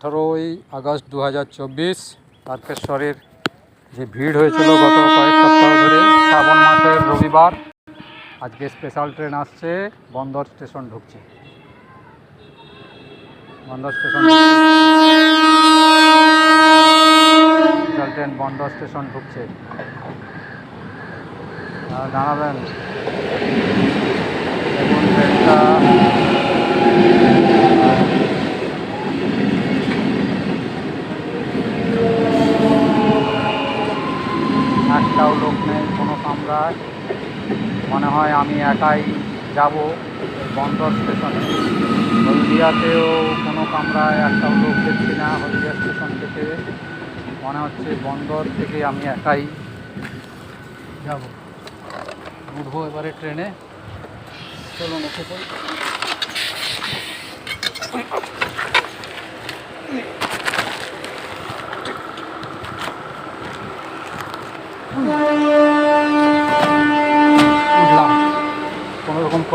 আঠারোই আগস্ট দু হাজার চব্বিশ তারকেশ্বরের যে ভিড় হয়েছিল গত কয়েক সপ্তাহ ধরে, শ্রাবণ মাসের রবিবার, আজকে স্পেশাল ট্রেন আসছে, বন্দর স্টেশন ঢুকছে। Bandar station special train Bandar station ঢুকছে। আর জানাবেন দেখুন ট্রেনটা একটাও লোক নেই কোনো কামরায় মনে হয় আমি একাই যাব বন্দর স্টেশনে। হলদিয়াতেও কোনো কামরায় একটাও লোক দেখছি না, হলদিয়া স্টেশন থেকে। মনে হচ্ছে বন্দর থেকে আমি একাই যাব। উঠবো এবারে ট্রেনে। চলুন, উঠে পড়ি।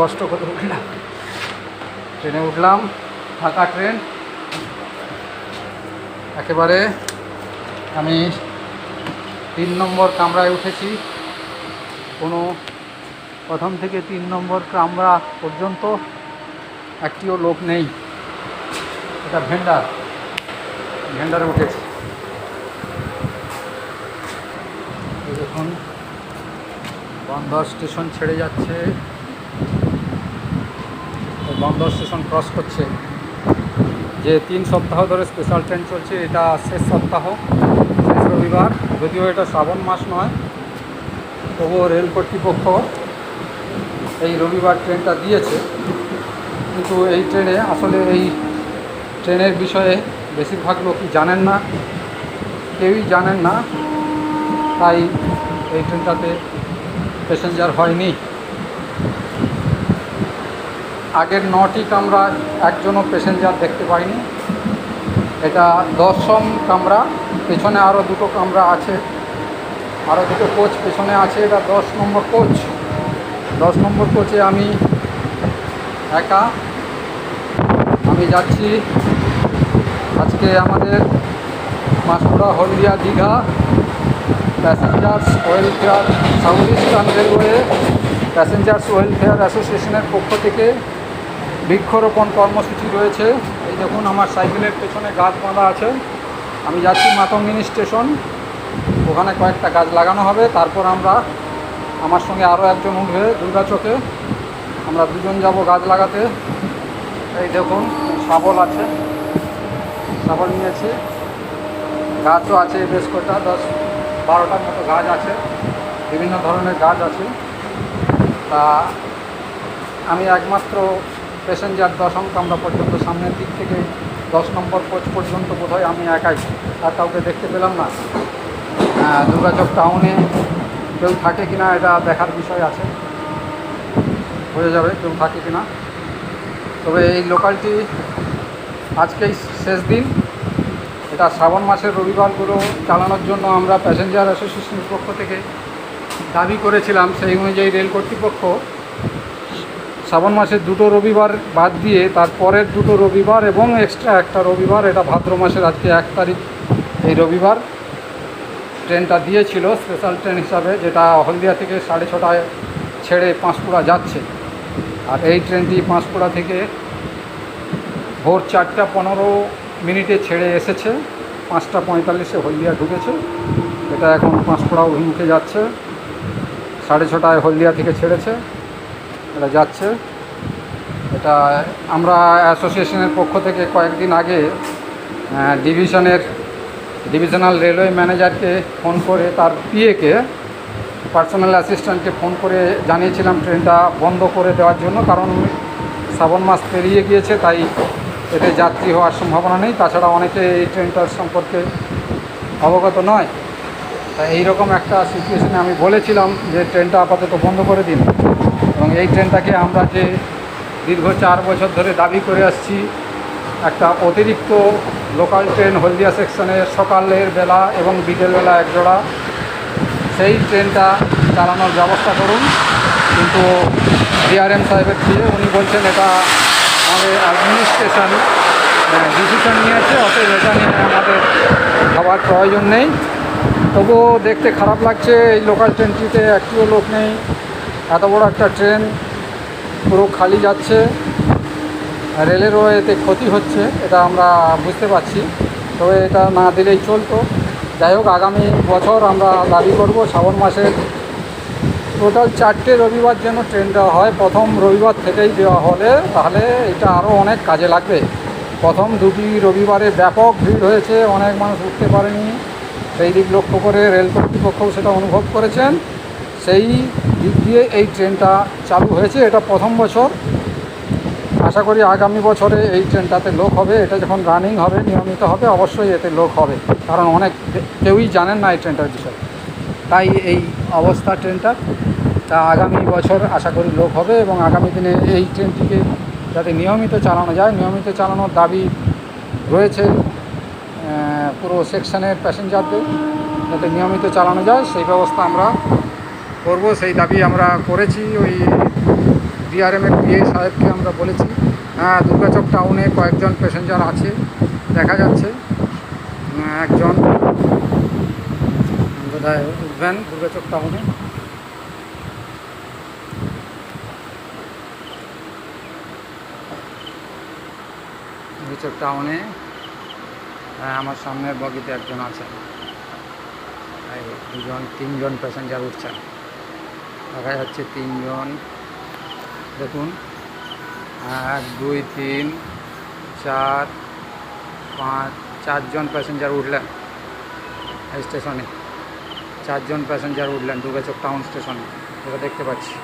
কষ্ট করে উঠলাম। ট্রেনে উঠলাম, ফাঁকা ট্রেন। একেবারে আমি তিন নম্বর কামরায় উঠেছি। কোনো প্রথম থেকে তিন নম্বর কামরা পর্যন্ত একটিও লোক নেই। এটা ভেন্ডার। ভেন্ডারে উঠেছি। দেখুন, বন্দর স্টেশন ছেড়ে যাচ্ছে। বন্দর স্টেশন ক্রস করছে। যে তিন সপ্তাহ ধরে স্পেশাল ট্রেন চলছে, এটা শেষ সপ্তাহ, শেষ রবিবার। যদিও এটা শ্রাবণ মাস নয়, তবুও রেল কর্তৃপক্ষ এই রবিবার ট্রেনটা দিয়েছে। কিন্তু এই ট্রেনে আসলে এই ট্রেনের বিষয়ে বেশিরভাগ লোকই জানেন না, কেউই জানেন না। তাই এই ট্রেনটাতে প্যাসেঞ্জার হয়নি। আগের নটি কামরা একজনও প্যাসেঞ্জার দেখতে পাইনি। এটা দশম কামরা, পেছনে আরও দুটো কামরা আছে। আরও দুটো কোচ পেছনে আছে, এটা দশ নম্বর কোচ দশ নম্বর কোচে আমি একা। আমি যাচ্ছি আজকে আমাদের Maspura Haldia Digha passengers welfare South Eastern Railway passengers welfare অ্যাসোসিয়েশনের পক্ষ থেকে বৃক্ষরোপণ কর্মসূচি রয়েছে। এই দেখুন, আমার সাইকেলের পেছনে গাছ বাঁধা আছে। আমি যাচ্ছি মাতঙ্গিনী স্টেশন। ওখানে কয়েকটা গাছ লাগানো হবে। তারপর আমরা আমার সঙ্গে আরও একজন উঠবে দুর্গা চোখে। আমরা দুজন যাব গাছ লাগাতে। এই দেখুন, শাবল আছে। শাবল নিয়েছি। গাছও আছে বেশ কটা, দশ বারোটার মতো গাছ আছে। বিভিন্ন ধরনের গাছ আছে। তা আমি একমাত্র প্যাসেঞ্জার দশম কামরা পর্যন্ত সামনের দিক থেকে দশ নম্বর কোচ পর্যন্ত বোধহয় আমি একাই। আর কাউকে দেখতে পেলাম না। দুর্গাচক টাউনে কেউ থাকে কিনা এটা দেখার বিষয় আছে। হয়ে যাবে কেউ থাকে কিনা। তবে এই লোকালটি আজকেই শেষ দিন। এটা শ্রাবণ মাসের রবিবারগুলো চালানোর জন্য আমরা প্যাসেঞ্জার অ্যাসোসিয়েশনের পক্ষ থেকে দাবি করেছিলাম, সেই অনুযায়ী রেল কর্তৃপক্ষ শ্রাবণ মাসের দুটো রবিবার বাদ দিয়ে তার পরের দুটো রবিবার এবং এক্সট্রা একটা রবিবার, এটা ভাদ্র মাসের আজকে এক তারিখ, এই রবিবার। ট্রেনটা দিয়েছিল স্পেশাল ট্রেন হিসাবে, যেটা হলদিয়া থেকে সাড়ে ছটায় ছেড়ে পাঁশকুড়া যাচ্ছে। আর এই ট্রেনটি পাঁশকুড়া থেকে ভোর চারটা পনেরো মিনিটে ছেড়ে এসেছে। পাঁচটা পঁয়তাল্লিশে হলদিয়া ঢুকেছে। এটা এখন পাঁশকুড়া অভিমুখে যাচ্ছে। সাড়ে ছটায় হলদিয়া থেকে ছেড়েছে। এটা যাচ্ছে। এটা আমরা অ্যাসোসিয়েশনের পক্ষ থেকে কয়েকদিন আগে ডিভিশনের, ডিভিশনাল রেলওয়ে ম্যানেজারকে ফোন করে, তার পিএকে, পার্সোনাল অ্যাসিস্ট্যান্টকে ফোন করে জানিয়েছিলাম ট্রেনটা বন্ধ করে দেওয়ার জন্য, কারণ শ্রাবণ মাস পেরিয়ে গিয়েছে, তাই এতে যাত্রী হওয়ার সম্ভাবনা নেই। তাছাড়া অনেকে এই ট্রেনটার সম্পর্কে অবগত নয়। তাই এইরকম একটা সিচুয়েশনে আমি বলেছিলাম যে ট্রেনটা আপাতত বন্ধ করে দিন। এই ট্রেনটাকে আমরা যে দীর্ঘ চার বছর ধরে দাবি করে আসছি, একটা অতিরিক্ত লোকাল ট্রেন হলদিয়া সেকশনে সকালের বেলা এবং বিকেলবেলা এক জোড়া। সেই ট্রেনটা চালানোর ব্যবস্থা করুন। কিন্তু ডিআরএম সাহেবের দিয়ে উনি বলছেন, এটা আমাদের অ্যাডমিনিস্ট্রেশন ডিসিশন নিয়েছে, অতএব এটা নিয়ে আমাদের ভাবার প্রয়োজন নেই। তবুও দেখতে খারাপ লাগছে, এই লোকাল ট্রেনটিতে একটিও লোক নেই। এত বড় একটা ট্রেন পুরো খালি যাচ্ছে। রেলেরও এতে ক্ষতি হচ্ছে, এটা আমরা বুঝতে পারছি। তবে এটা না দিলেই চলতো। যাই হোক, আগামী বছর আমরা দাবি করব, শ্রাবণ মাসের টোটাল চারটে রবিবার যেন ট্রেন দেওয়া হয়। প্রথম রবিবার থেকেই দেওয়া হলে, তাহলে এটা আরও অনেক কাজে লাগবে। প্রথম দুটি রবিবারে ব্যাপক ভিড় হয়েছে, অনেক মানুষ উঠতে পারেনি। সেই দিক লক্ষ্য করে রেল কর্তৃপক্ষও সেটা অনুভব করেছেন। সেই দিক দিয়ে এই ট্রেনটা চালু হয়েছে, এটা প্রথম বছর। আশা করি আগামী বছরে এই ট্রেনটাতে লোক হবে, এটা যখন রানিং হবে, নিয়মিত হবে, অবশ্যই এতে লোক হবে। কারণ অনেক কেউই জানেন না এই ট্রেনটার বিষয়ে। তাই এই অবস্থা ট্রেনটার তা আগামী বছর আশা করি লোক হবে এবং আগামী দিনে এই ট্রেনটিকে যাতে নিয়মিত চালানো যায়, নিয়মিত চালানোর দাবি রয়েছে পুরো সেকশনের প্যাসেঞ্জারদের। যাতে নিয়মিত চালানো যায়, সেই ব্যবস্থা আমরা করব সেই দাবি আমরা করেছি। ওই ডিআরএমের পিএ সাহেবকে আমরা বলেছি। হ্যাঁ দুর্গাচক টাউনে কয়েকজন প্যাসেঞ্জার আছে দেখা যাচ্ছে। একজন উঠবেন দুর্গাচক টাউনে দুর্গাচক টাউনে হ্যাঁ, আমার সামনের বগিতে একজন আছেন দুজন তিনজন প্যাসেঞ্জার উঠছেন। দেখা যাচ্ছে তিনজন। দেখুন। এক, দুই, তিন, চার, পাঁচ, চারজন প্যাসেঞ্জার উঠলেন স্টেশনে চারজন প্যাসেঞ্জার উঠলেন দুর্গাচক টাউন স্টেশনে এটা দেখতে পাচ্ছি।